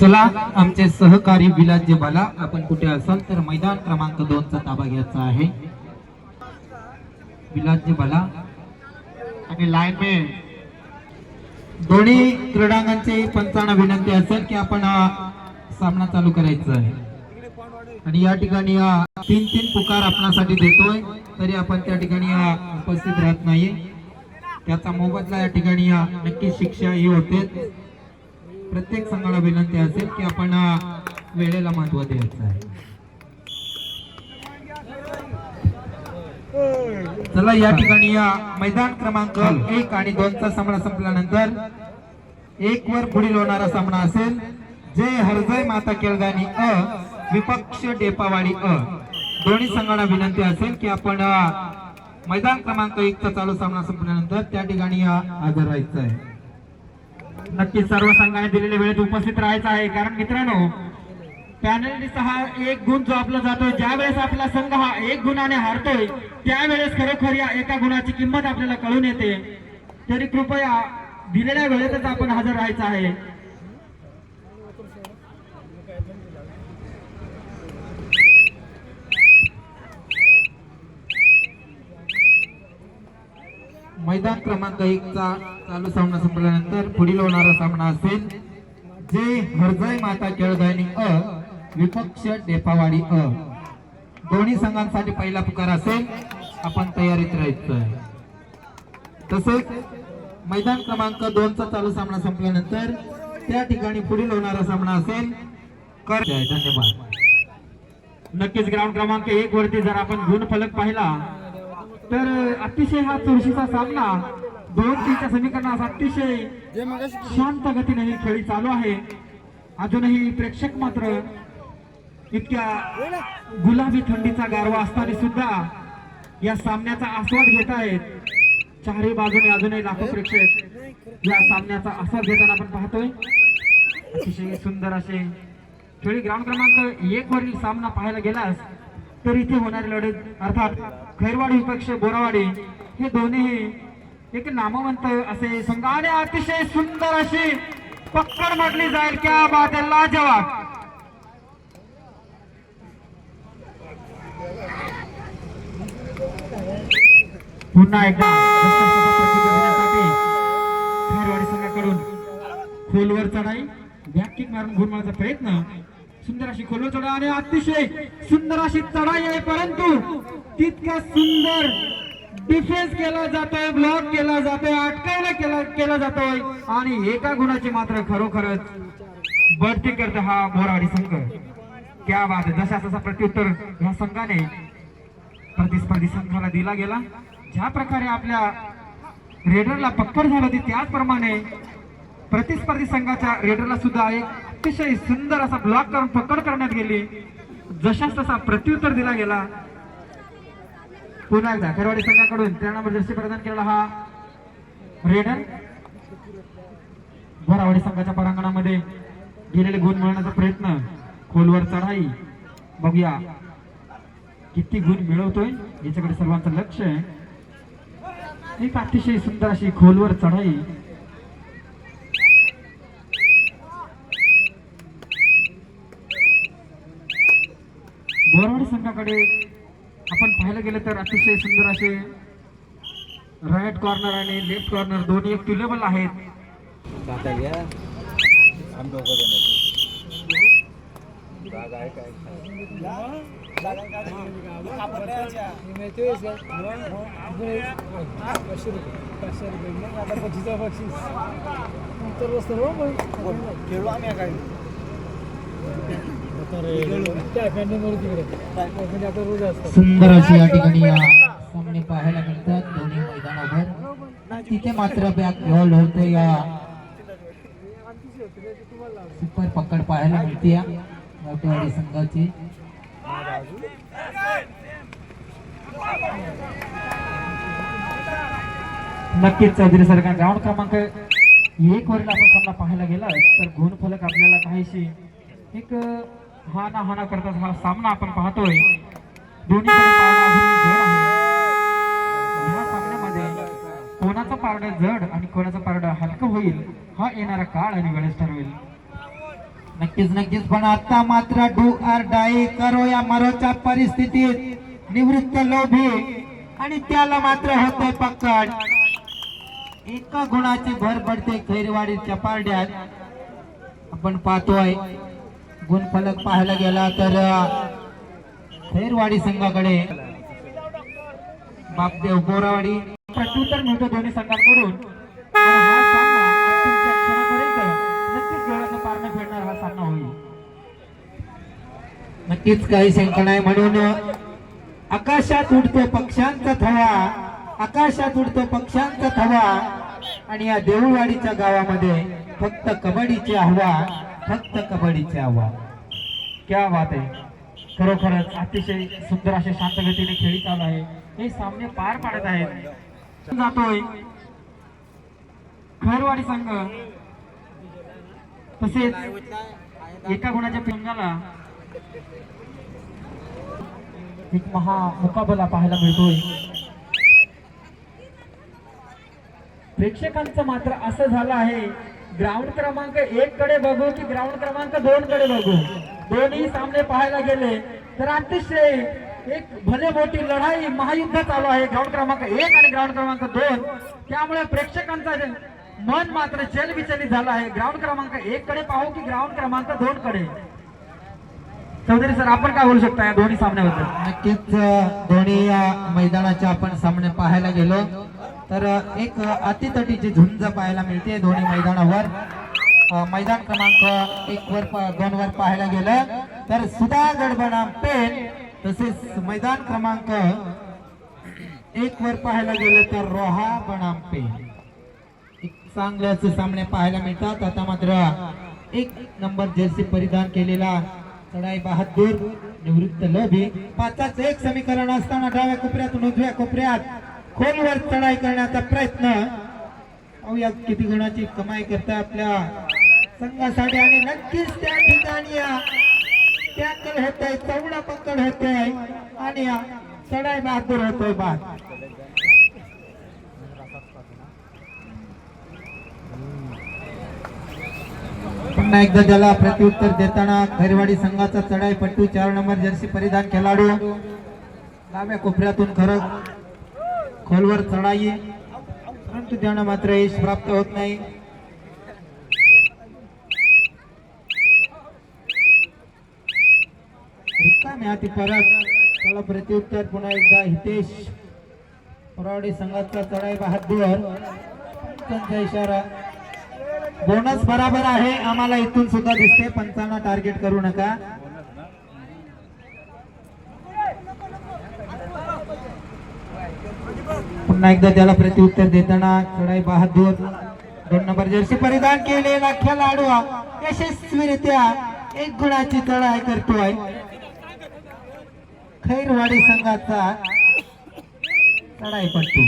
चला आमचे सहकारी विलासजी बाला आपण कुठे असाल तर मैदान क्रमांक दोन चा ताबा घ्यायचा आहे. विलासजी बाला आणि लाईनमॅन दोन्ही क्रीडांगांची पंचांना विनंती असेल की आपण हा सामना चालू करायचा आहे. आणि या ठिकाणी हा तीन तीन पुकार आपणासाठी देतोय तरी आपण त्या ठिकाणी हा उपस्थित राहत नाही त्याचा मोबदला या ठिकाणी नक्की शिक्षा ही होते. प्रत्येक संघाला विनंती असेल की आपण वेळेला महत्त्व द्यायचं आहे. चला या ठिकाणी या मैदान क्रमांक एक आणि दोनचा सामना संपल्यानंतर एक वर पुढील होणारा सामना असेल. जय हरजय माता केळगाणी अ विपक्ष डेपावाडी अ. दोन्ही संघांना विनंती असेल की आपण मैदान क्रमांक एक चा चालू सामना संपल्यानंतर त्या ठिकाणी हजर राहायचं आहे. नक्कीच सर्व संघाने दिलेल्या वेळेत उपस्थित राहायचं आहे. कारण मित्रांनो पॅनलिस्ट हा एक गुण जो आपला जातोय ज्या वेळेस आपला संघ हा एक गुणाने हारतोय त्यावेळेस खरोखर या एका गुणाची किंमत आपल्याला कळून येते. तरी कृपया दिलेल्या वेळेतच आपण हजर राहायचं आहे. मैदान क्रमांक एक चा चालू सामना संपल्यानंतर पुढील होणारा सामना असेल जे हरजय माता केळगाणी अ विपक्ष डेपावाडी अ. दोन्ही संघांसाठी पहिला पुकार असेल. आपण तयारीत राहायचं तसेच मैदान क्रमांक दोन चा चालू सामना संपल्यानंतर त्या ठिकाणी पुढील होणारा सामना असेल. कर धन्यवाद. नक्कीच ग्राउंड क्रमांक एक वरती जर आपण गुण फलक पाहिला तर अतिशय हा चुरशीचा सामना दोन तीनच्या समीकरणास अतिशय शांत गतीने ही खेळी चालू आहे. अजूनही प्रेक्षक मात्र इतक्या गुलाबी थंडीचा गारवा असताना सुद्धा या सामन्याचा आस्वाद घेत आहेत. चारही बाजूने अजूनही लाखो प्रेक्षक या सामन्याचा आस्वाद घेताना आपण पाहतोय. अतिशय सुंदर असे खेळी ग्राउंड क्रमांक एक वरील सामना पाहायला गेलास. तर इथे होणारी लढत अर्थात खैरवाडी विपक्ष बोरावाडी हे दोन्ही एक नामवंत असे संघ आणि अतिशय सुंदर अशी पक्कड म्हटली जाईल क्या बात आहे लाजवाब. पुन्हा एकदा खैरवाडी संघाकडून खोलवर चढाई बॅक किक मारून घुरमाचा प्रयत्न. सुंदर अशी खोलवर चढा आणि अतिशय सुंदर अशी चढाई आहे परंतु तितका सुंदर डिफेन्स केला जातोय ब्लॉक केला जातोय अटकायला केला केला जातोय. आणि एका गुणाची मात्र खरोखरच बढती करतो हा बोराडी संघ. क्या बात जसा तसा प्रत्युत्तर या संघाने प्रतिस्पर्धी संघाला दिला गेला. ज्या प्रकारे आपल्या रेडरला पक्कड झालं होती त्याचप्रमाणे प्रतिस्पर्धी संघाच्या रेडरला सुद्धा एक अतिशय सुंदर असा ब्लॉक करून पकड करण्यात गेली. जशाच तसा प्रत्युत्तर दिला गेला. पुन्हा एकदा खेरवाडी संघाकडून त्या नंबर जर्सी प्रदान केलेला हा रेडर भरावाडी संघाच्या परांगणामध्ये गेलेले गुण मिळवण्याचा प्रयत्न. खोलवर चढाई. बघूया किती गुण मिळवतोय. याच्याकडे सर्वांचं लक्ष आहे. एक अतिशय सुंदर अशी खोलवर चढाई. बोरवाडी संघाकडे आपण पाहायला गेलं तर अतिशय सुंदर असे राईट कॉर्नर आणि लेफ्ट कॉर्नर दोन्ही एक ट्युलेबल आहेत. खेळू आम्ही काय? सुंदर अशी या ठिकाणी या सामने पाहायला मिळतात. दोन्ही मैदानावर. तिथे मात्र बॅक बॉल होते या सुपर पकड पाहायला मिळते या मोठेवाडी संघाची. नक्कीच चौधरी सरकार ग्राउंड क्रमांक एक वरील आपण सामना पाहायला गेला तर गुण फलक आपल्याला काहीशी एक हाना हाना करता हा सामना आपण पाहतोय. दोन्ही कोणाचा अजूनही जड या सामन्यामध्ये कोणाचं पारडं जड आणि कोणाचं पारडं हलकं होईल हा येणारा काळ आणि वेळेस ठरवेल. नक्कीच नक्कीच. पण आता मात्र डू आर डाई करो या मरोच्या परिस्थितीत. निवृत्त लोभी आणि त्याला मात्र होते पकड. एका गुणाची भर पडते खैरवाडीच्या पारड्यात. आपण पाहतोय गुणफलक पाहायला गेला तर खैरवाडी संघाकडे बापदेव बोरावाडी प्रत्युत्तर मिळतो दोन्ही संघांकडून. नक्कीच फेडणार हा सामना होईल. नक्कीच काही शंका नाही. म्हणून आकाशात उडतो पक्ष्यांचा थवा. आकाशात उडतो पक्ष्यांचा थवा. आणि या देऊळवाडीच्या गावामध्ये फक्त कबड्डीची हवा फक्त कबड्डीची आवाज क्या बात आहे. खरोखरच अतिशय सुंदर असे शांत गतीने खेळी चालू आहे. हे सामने पार पाडत आहेत. जातोय. खरवाडी संघ. तसेच एका गुणाच्या पिंगाला एक महा मुकाबला पाहायला मिळतोय. प्रेक्षकांचं मात्र असं झालं आहे ग्राउंड क्रमांक एक कडे बघू की ग्राउंड क्रमांक दोन कडे बघू. दोन्ही सामने पाहायला गेले. तर अतिशय एक भले मोठी लढाई महायुद्ध चालू आहे. ग्राउंड क्रमांक एक आणि ग्राउंड क्रमांक दोन. त्यामुळे प्रेक्षकांचा मन मात्र चलविचलित झालं आहे. ग्राउंड क्रमांक एक कडे पाहू की ग्राउंड क्रमांक दोन कडे. चौधरी सर आपण काय बोलू शकता या दोन्ही सामन्याबद्दल? नक्कीच दोन्ही या मैदानाचे आपण सामने पाहायला गेलो. तर एक अतितटीची झुंज पाहायला मिळते दोन्ही मैदानावर. मैदान क्रमांक एक वर दोन वर पाहायला गेलं. तर सुधा बनाम पेन तसेच मैदान क्रमांक एक वर पाहायला गेलं तर रोहा बनाम पेन. एक चांगले असे सामने पाहायला मिळतात. आता मात्र एक नंबर जर्सी परिधान केलेला चढाई बहादूर निवृत्त लोभी. पाचाच एक समीकरण असताना डाव्या कोपऱ्यातून उजव्या कोपऱ्यात खोलवर चढाई करण्याचा प्रयत्न. पाहूया किती गुणाची कमाई करता आपल्या संघासाठी. आणि नक्कीच त्या ठिकाणी टॅकल होतोय चौडा पकड होतोय. आणि चढाई बहादूर होतोय बाद. पुन्हा एकदा त्याला प्रत्युत्तर देताना खैरवाडी संघाचा चढाई पट्टू चार नंबर जर्सी परिधान खेळाडू. डाव्या कोपऱ्यातून खरं खोलवर चढाई. परंतु त्यांना मात्र यश प्राप्त होत नाही. हाती परत. त्याला प्रत्युत्तर पुन्हा एकदा हितेश परावडे संघाचा चढाई बहादूर. त्यांचा इशारा. बोनस बराबर आहे. आम्हाला इथून सुद्धा दिसते. पंचांना टार्गेट करू नका. पुन्हा एकदा त्याला प्रत्युत्तर देताना चढाई बहादूर दोन नंबर जर्सी परिधान केलेला खेळाडू यशस्वीरित्या एक गुणाची चढाई करतोय. खैरवाडी संघाचा चढाई पडतो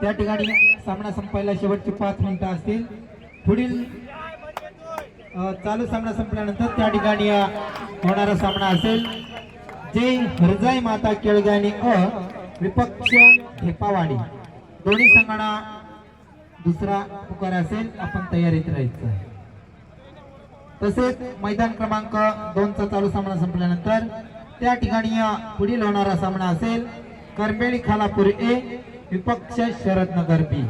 त्या ठिकाणी सामना संपायला शेवटचे पाच मिनिटं असतील. पुढील चालू सामना संपल्यानंतर त्या ठिकाणी होणारा सामना असेल. जे हरजाई माता केळगाणी अ विपक्ष ढेपावाडी दोन्ही संघांना दुसरा पुकार असेल आपण तयारीत राहायचं आहे. तसेच मैदान क्रमांक दोनचा चालू सामना संपल्यानंतर त्या ठिकाणी पुढील होणारा सामना असेल करमेळी खालापूर ए विपक्ष शरदनगर बी.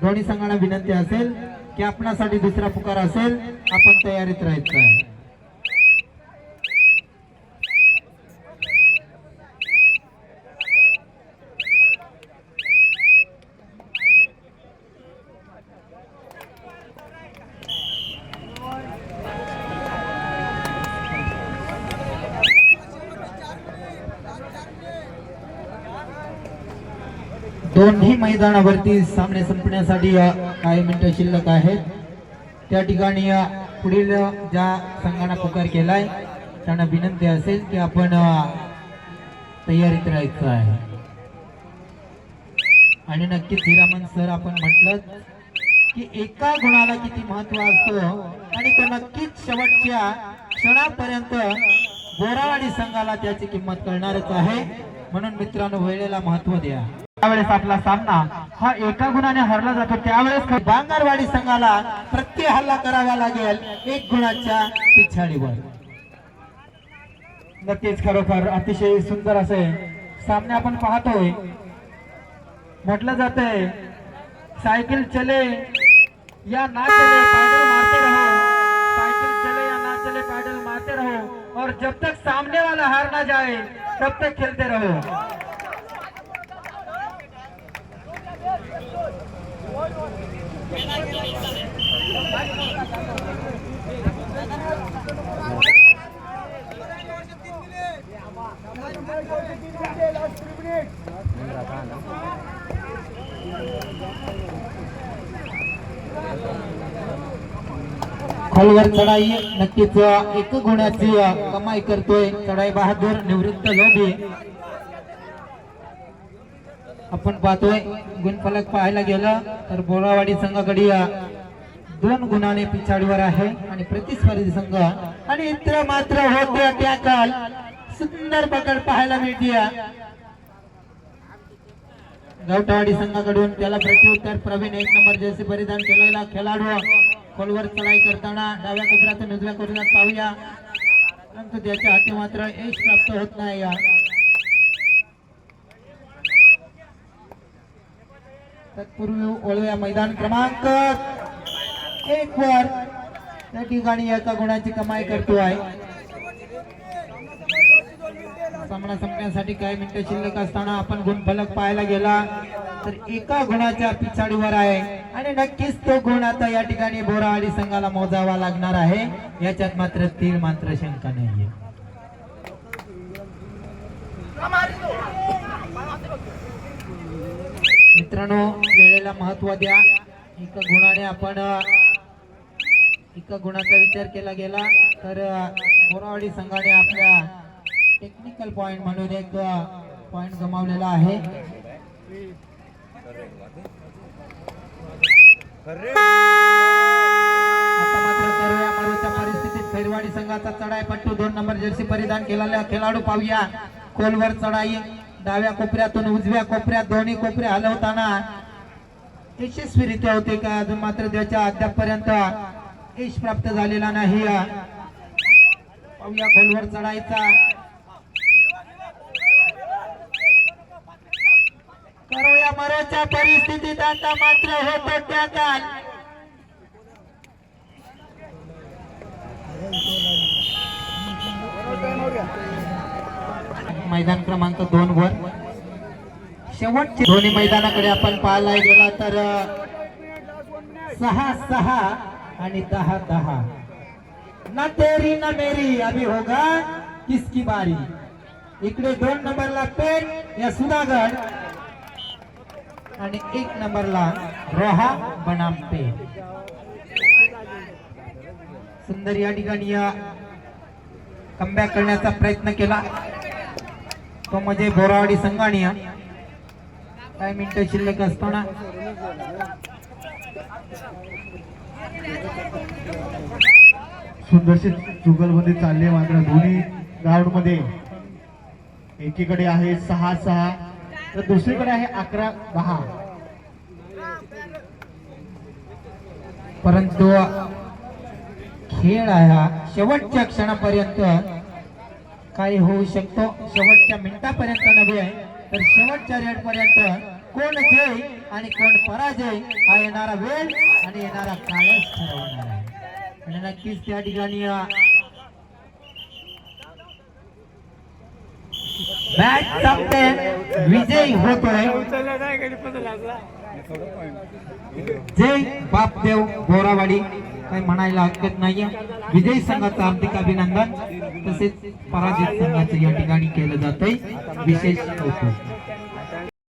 दोन्ही संघांना विनंती असेल की आपणासाठी दुसरा पुकार असेल आपण तयारीत राहायचं आहे. दोन्ही मैदानावरती सामने संपण्यासाठी काही मिनिटं शिल्लक आहेत. त्या ठिकाणी पुढील ज्या संघाने पुकार केलाय त्यांना विनंती असेल की आपण तयारीत राहायचं आहे. आणि नक्कीच हिरामन सर आपण म्हटलं की एका गुणाला किती महत्त्व असतं आणि तो नक्कीच शेवटच्या क्षणापर्यंत बोरावाडी संघाला त्याची किंमत कळणारच आहे. म्हणून मित्रांनो वेळेला महत्त्व द्या. त्यावेळेस आपला सामना हा एका गुणाने हरला जातो त्यावेळेस बांगरवाडी संघाला प्रत्यय हल्ला करावा लागेल एक गुणाच्या पिछाडीवर. नक्कीच खरोखर अतिशय सुंदर असे सामने आपण पाहतोय. म्हटलं जातंय सायकल चले या ना चले पैदल मारते रहो. साइकिल चले या ना चले पैदल मारते रहो. और जब तक सामने वाला हार ना जाए तब तक खेलते रहो. खोलवर चढाई नक्कीच एक गुणाची कमाई करतोय. चढाई बहादूर निवृत्त लोभी. आपण पाहतोय गुणफलक पाहायला गेलं तर बोरावाडी संघाकडे दोन गुणाने पिछाडीवर आहे आणि प्रतिस्पर्धी संघ आणि इतर मात्र होते त्या काल. सुंदर पकड पाहायला मिळते गवटावाडी संघाकडून त्याला प्रत्युत्तर प्रवीण एक नंबर जर्सी परिधान केलेला खेळाडू. खोलवर चढाई करताना डाव्या कोपऱ्यातून उजव्या कोपऱ्यात पाहूया. परंतु त्याच्या हाती मात्र यश प्राप्त होत नाही. या तत्पूर्वी ओळूया मैदान क्रमांक एक वर. त्या ठिकाणी एका गुणाची कमाई करतो आहे. सामना संपण्यासाठी काही मिनिटं शिल्लक असताना आपण गुणफलक पाहायला गेला तर एका गुणाच्या पिछाडीवर आहे. आणि नक्कीच तो गुण आता या ठिकाणी बोरावाडी संघाला मोजावा लागणार आहे. याच्यात मात्र तीळ मात्र शंका नाहीये. मित्रांनो वेळेला महत्त्व द्या. एका गुणाने आपण एका गुणाचा विचार केला गेला तर बोरावाडी संघाने आपल्या टेक्निकल पॉइंट म्हणून एक पॉइंट गमावलेला आहे. आता मात्र करूया परिस्थितीत खैरवाडी संघाचा चढाई पट्टू दोन नंबर जर्सी परिधान केलेला खेळाडू पाहूया. खोलवर चढाई. डाव्या कोपऱ्यातून उजव्या कोपऱ्यात दोन्ही कोपरे हलवताना यशस्वीरित्या होते का? अजून मात्र त्याच्या अद्यापपर्यंत यश प्राप्त झालेला नाही. पाहूया खोलवर चढायचा. करूया मरोच्या परिस्थितीत आता मात्र होतो त्या काल मैदान क्रमांक दोन वर. शेवटचे दोन्ही मैदानाकडे आपण पाहायला गेला तर सहा सहा आणि दहा दहा. ना तेरी ना मेरी अभी होगा किसकी बारी? इकडे दोन नंबरला पेट या सुधागड. आणि एक नंबरला रोहा बनाम पेट सुंदर या ठिकाणी या कमबॅक करण्याचा प्रयत्न केला. तो म्हणजे बोरावाडी संघाने काही मिनिटं शिल्लक असताना? सुंदरशी जुगलबंदी चालली आहे मात्र दोन्ही ग्राउंडमध्ये एकीकडे आहे सहा सहा तर दुसरीकडे आहे अकरा दहा. परंतु खेळ आहे हा शेवटच्या क्षणापर्यंत काही होऊ शकतो. शेवटच्या मिनिटापर्यंत नव्हे तर शेवटच्या रेड पर्यंत कोण जय आणि कोण पराजय हा येणारा वेळ आणि येणारा काळच ठरवणार आहे. आणि नक्कीच त्या ठिकाणी मॅच संपते विजयी होतोय. जय बापदेव बोरावाडी. काही म्हणायला हरकत नाहीये विजयी संघाचं हार्दिक अभिनंदन तसेच पराजित संघाचं या ठिकाणी केलं जातंय. विशेष कौतुक.